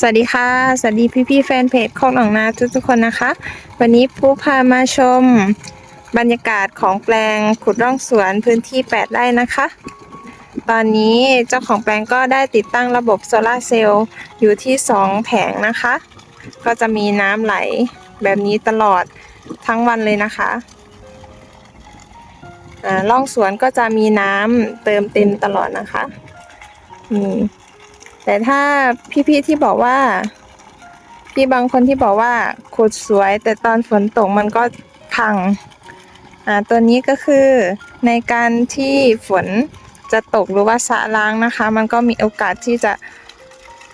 สวัสดีค่ะ สวัสดีพี่พี่ๆแฟนเพจของหนองนาทุกทุกๆคนนะคะ วันนี้ผู้พามาชมบรรยากาศของแปลงขุดร่องสวนพื้นที่ 8 ไร่นะคะ ตอนนี้เจ้าของแปลงก็ได้ติดตั้งระบบโซลาร์เซลล์อยู่ที่ 2 แผงนะคะ ก็จะมีน้ำไหลแบบนี้ตลอดทั้งวันเลยนะคะอ่าร่องสวนก็จะมีน้ำเติมเต็มตลอดนะคะนี่ แต่ถ้าพี่ๆที่บอกว่า พี่บางคนที่บอกว่าขุดสวย แต่ตอนฝนตกมันก็พังอ่าตัวนี้ก็คือในการที่ฝนจะตกหรือว่าสะล้างนะคะ มันก็มีโอกาสที่จะ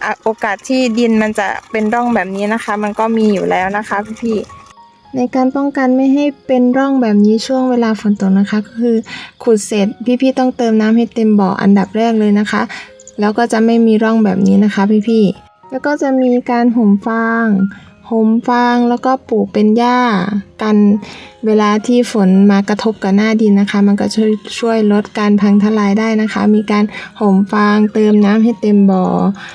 อะโอกาสที่ดินมันจะเป็นร่องแบบนี้นะคะ มันก็มีอยู่แล้วนะคะพี่ๆในการป้องกันไม่ให้เป็นร่องแบบนี้ช่วงเวลาฝนตกนะคะ ก็คือขุดเสร็จพี่ๆต้องเติมน้ำให้เต็มบ่ออันดับแรกเลยนะคะ แล้วก็จะไม่มีร่องแบบนี้นะคะพี่ๆ แล้วก็จะมีการห่มฟางห่มฟางแล้วก็ปลูกเป็นหญ้ากันเวลาที่ฝนมากระทบกับหน้าดินนะคะ มันก็ช่วยช่วยลดการพังทลายได้นะคะ มีการห่มฟางเติมน้ำให้เต็มบ่อ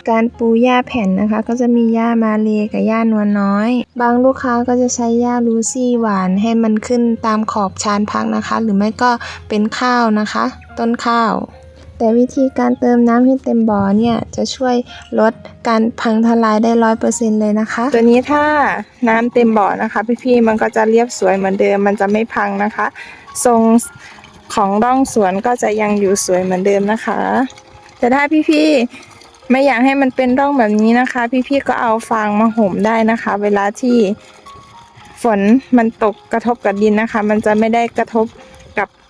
การปูหญ้าแผ่นนะคะ ก็จะมีหญ้ามาเลกับหญ้านวลน้อย บางลูกค้าก็จะใช้หญ้าลูซี่หวานให้มันขึ้นตามขอบชานพักนะคะ หรือไม่ก็เป็นข้าวนะคะ ต้นข้าว แต่วิธีการเติมน้ำให้เต็มบ่อเนี่ยจะช่วยลดการพังทลายได้ร้อยเปอร์เซ็นเลยนะคะ ตัวนี้ถ้าน้ำเต็มบ่อนะคะ พี่ๆมันก็จะเรียบสวยเหมือนเดิมมันจะไม่พังนะคะ ทรงของร่องสวนก็จะยังอยู่สวยเหมือนเดิมนะคะ แต่ถ้าพี่ๆไม่อยากให้มันเป็นร่องแบบนี้นะคะ พี่ๆก็เอาฟางมาห่มได้นะคะ เวลาที่ฝนมันตกกระทบกับดินนะคะ มันจะไม่ได้กระทบกับ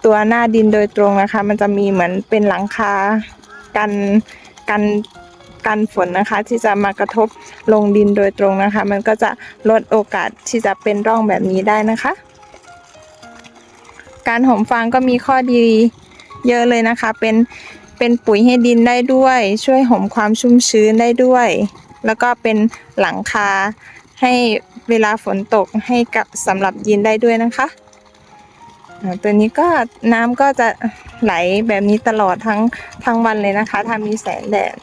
ตัวหน้าดินโดยตรงนะคะ มันจะมีเหมือนเป็นหลังคากันกันกันฝนนะคะ ที่จะมากระทบลงดินโดยตรงนะคะ มันก็จะลดโอกาสที่จะเป็นร่องแบบนี้ได้นะคะ การห่มฟางก็มีข้อดีเยอะเลยนะคะ เป็นเป็นปุ๋ยให้ดินได้ด้วย ช่วยห่มความชุ่มชื้นได้ด้วย แล้วก็เป็นหลังคาให้เวลาฝนตกให้กับสำหรับดินได้ด้วยนะคะ ตัวนี้ก็น้ำก็จะไหลแบบนี้ตลอดทั้งทั้งวันเลยนะคะถ้ามีแสงแดด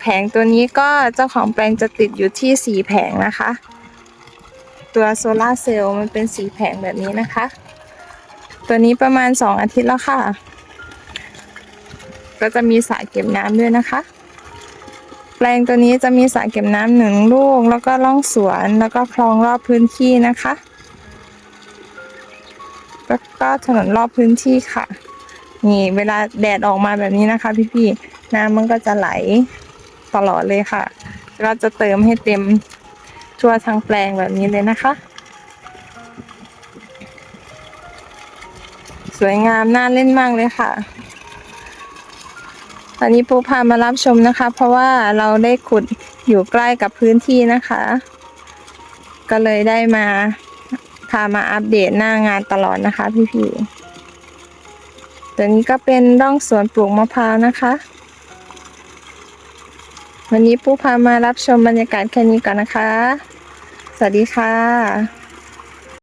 แผงตัวนี้ก็เจ้าของแปลงจะติดอยู่ที่สีแผงนะคะ ตัวโซลาร์เซลล์มันเป็นสีแผงแบบนี้นะคะ ตัวนี้ประมาณ 2 อาทิตย์แล้วค่ะ ก็จะมีสระเก็บน้ำด้วยนะคะ แปลงตัวนี้จะมีสระเก็บน้ำหนึ่งลูก แล้วก็ร่องสวนแล้วก็คลองรอบพื้นที่นะคะ แล้วก็ถนนรอบพื้นที่ค่ะ นี่เวลาแดดออกมาแบบนี้นะคะ พี่ๆน้ำมันก็จะไหลตลอดเลยค่ะ ก็จะเติมให้เต็มทั่วทั้งแปลงแบบนี้เลยนะคะ สวยงามน่าเล่นมากเลยค่ะตอนนี้ปูพามารับชมนะคะ เพราะว่าเราได้ขุดอยู่ใกล้กับพื้นที่นะคะ ก็เลยได้มา พามาอัปเดตหน้างานตลอดนะคะ พี่ๆตัวนี้ก็เป็นร่องสวนปลูกมะพร้าวนะคะ วันนี้ปูพามารับชมบรรยากาศแค่นี้ก่อนนะคะ สวัสดีค่ะ